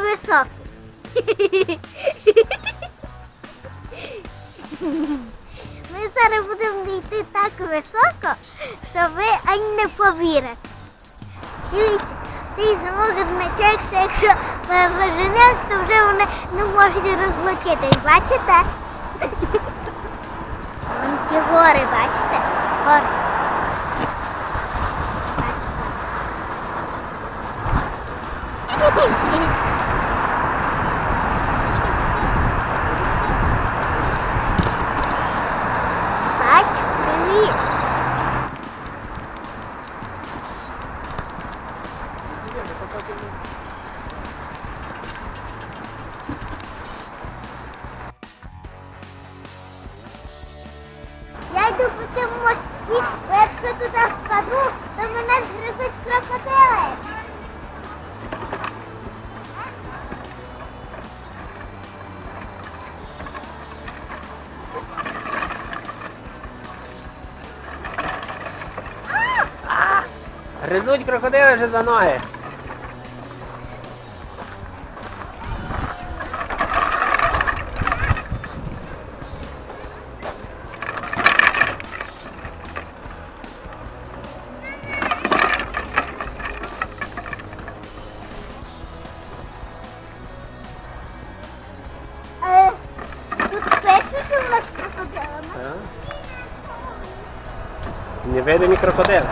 високий. Ми зараз будемо йти так високо, що ви ані не повірите. Дивіться, цей замок означає, що якщо ми то вже вони не можуть розлетітись. Бачите? Вон ті гори, бачите? Гори. Бачите? Я по цьому мості, бо якщо туди впаду, то мене згризуть крокодили. Гризуть крокодили вже за ноги. Що в нас крокодили. Так. Невидимі крокодили.